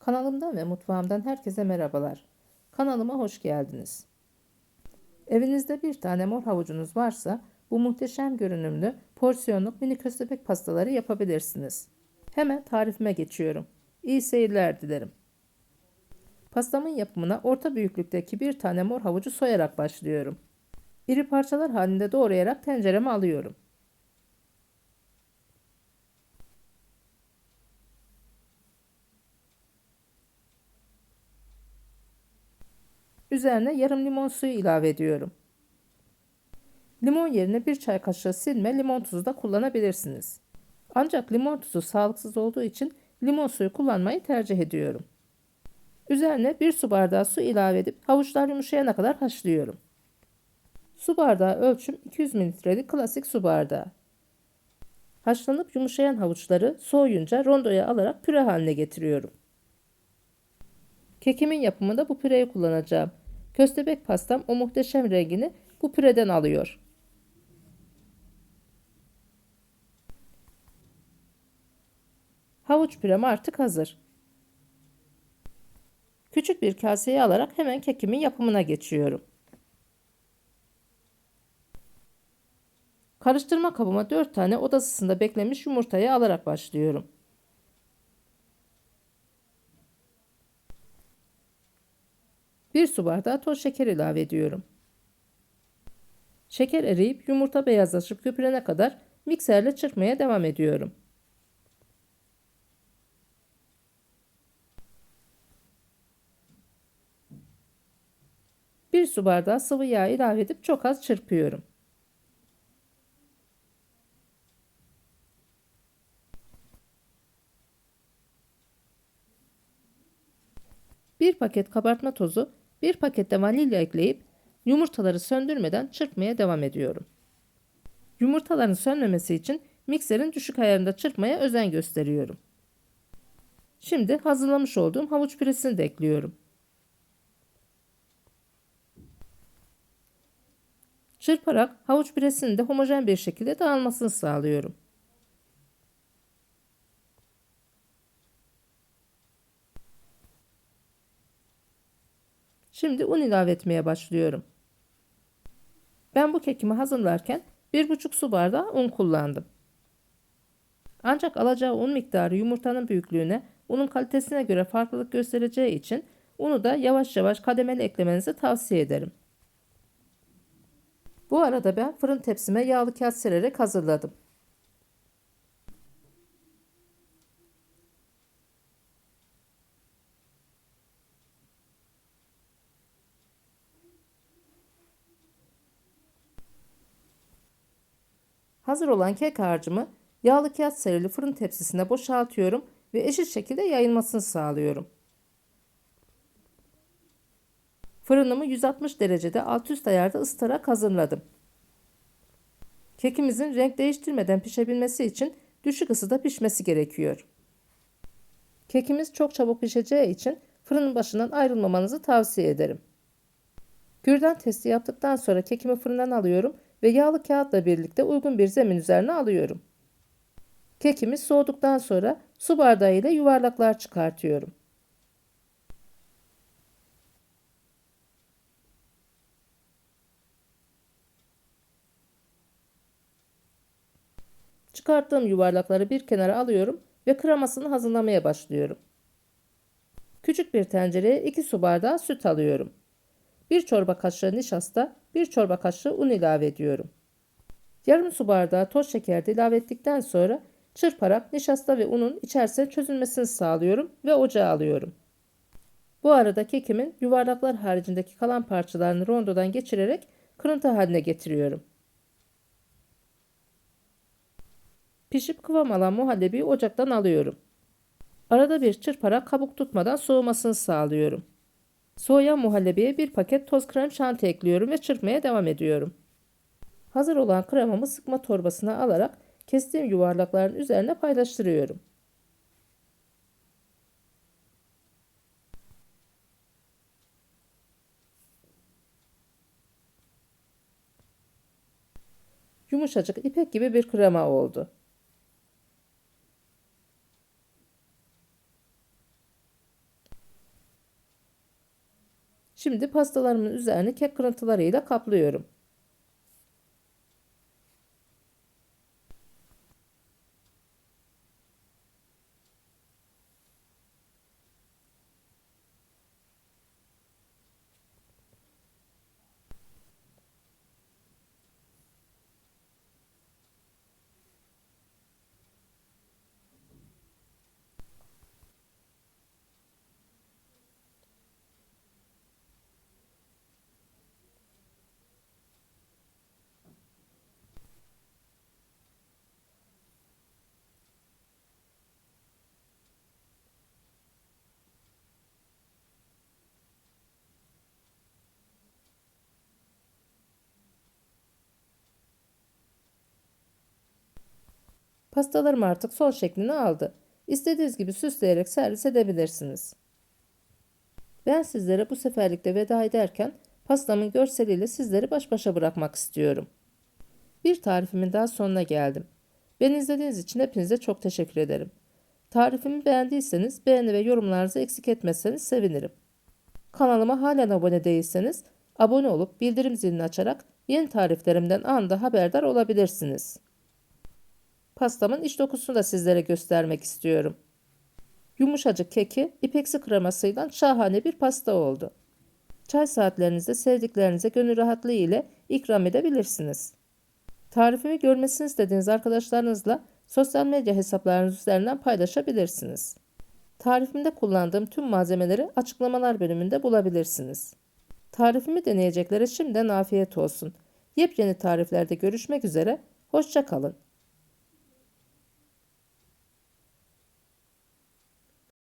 Kanalımdan ve mutfağımdan herkese merhabalar. Kanalıma hoş geldiniz. Evinizde bir tane mor havucunuz varsa bu muhteşem görünümlü porsiyonluk mini köstebek pastaları yapabilirsiniz. Hemen tarifime geçiyorum. İyi seyirler dilerim. Pastamın yapımına orta büyüklükteki bir tane mor havucu soyarak başlıyorum. İri parçalar halinde doğrayarak tencereme alıyorum. Üzerine yarım limon suyu ilave ediyorum. Limon yerine bir çay kaşığı silme limon tuzu da kullanabilirsiniz. Ancak limon tuzu sağlıksız olduğu için limon suyu kullanmayı tercih ediyorum. Üzerine bir su bardağı su ilave edip havuçlar yumuşayana kadar haşlıyorum. Su bardağı ölçüm 200 mililitrelik klasik su bardağı. Haşlanıp yumuşayan havuçları soğuyunca rondoya alarak püre haline getiriyorum. Kekimin yapımında bu püreyi kullanacağım. Köstebek pastam o muhteşem rengini bu püreden alıyor. Havuç pürem artık hazır. Küçük bir kaseye alarak hemen kekimin yapımına geçiyorum. Karıştırma kabıma 4 tane oda ısısında beklemiş yumurtayı alarak başlıyorum. Bir su bardağı toz şeker ilave ediyorum. Şeker eriyip yumurta beyazlaşıp köpürene kadar mikserle çırpmaya devam ediyorum. Bir su bardağı sıvı yağ ilave edip çok az çırpıyorum. Bir paket kabartma tozu, bir pakette vanilya ekleyip yumurtaları söndürmeden çırpmaya devam ediyorum. Yumurtaların sönmemesi için mikserin düşük ayarında çırpmaya özen gösteriyorum. Şimdi hazırlamış olduğum havuç püresini de ekliyorum. Çırparak havuç püresinin de homojen bir şekilde dağılmasını sağlıyorum. Şimdi un ilave etmeye başlıyorum. Ben bu kekimi hazırlarken 1,5 su bardağı un kullandım. Ancak alacağı un miktarı yumurtanın büyüklüğüne, unun kalitesine göre farklılık göstereceği için unu da yavaş yavaş kademeli eklemenizi tavsiye ederim. Bu arada ben fırın tepsime yağlı kağıt sererek hazırladım. Hazır olan kek harcımı yağlı kağıt serili fırın tepsisine boşaltıyorum ve eşit şekilde yayılmasını sağlıyorum. Fırınımı 160 derecede alt üst ayarda ısıtarak hazırladım. Kekimizin renk değiştirmeden pişebilmesi için düşük ısıda pişmesi gerekiyor. Kekimiz çok çabuk pişeceği için fırının başından ayrılmamanızı tavsiye ederim. Kürdan testi yaptıktan sonra kekimi fırından alıyorum ve yağlı kağıtla birlikte uygun bir zemin üzerine alıyorum. Kekimiz soğuduktan sonra su bardağı ile yuvarlaklar çıkartıyorum. Çıkarttığım yuvarlakları bir kenara alıyorum ve kremasını hazırlamaya başlıyorum. Küçük bir tencereye 2 su bardağı süt alıyorum. 1 çorba kaşığı nişasta, 1 çorba kaşığı un ilave ediyorum. Yarım su bardağı toz şeker de ilave ettikten sonra çırparak nişasta ve unun içerisine çözülmesini sağlıyorum ve ocağa alıyorum. Bu arada kekimin yuvarlaklar haricindeki kalan parçalarını rondodan geçirerek kırıntı haline getiriyorum. Pişip kıvam alan muhallebiyi ocaktan alıyorum. Arada bir çırparak kabuk tutmadan soğumasını sağlıyorum. Soğuyan muhallebiye bir paket toz krem şanti ekliyorum ve çırpmaya devam ediyorum. Hazır olan kremamı sıkma torbasına alarak kestiğim yuvarlakların üzerine paylaştırıyorum. Yumuşacık ipek gibi bir krema oldu. Şimdi pastalarımın üzerini kek kırıntılarıyla kaplıyorum. Pastalarım artık son şeklini aldı. İstediğiniz gibi süsleyerek servis edebilirsiniz. Ben sizlere bu seferlikte veda ederken pastamın görseliyle sizleri baş başa bırakmak istiyorum. Bir tarifimin daha sonuna geldim. Beni izlediğiniz için hepinize çok teşekkür ederim. Tarifimi beğendiyseniz beğeni ve yorumlarınızı eksik etmezseniz sevinirim. Kanalıma halen abone değilseniz abone olup bildirim zilini açarak yeni tariflerimden anında haberdar olabilirsiniz. Pastamın iç dokusunu da sizlere göstermek istiyorum. Yumuşacık keki ipeksi kremasıyla şahane bir pasta oldu. Çay saatlerinizde sevdiklerinize gönül rahatlığı ile ikram edebilirsiniz. Tarifimi görmesini istediğiniz arkadaşlarınızla sosyal medya hesaplarınız üzerinden paylaşabilirsiniz. Tarifimde kullandığım tüm malzemeleri açıklamalar bölümünde bulabilirsiniz. Tarifimi deneyeceklere şimdiden afiyet olsun. Yepyeni tariflerde görüşmek üzere, hoşça kalın.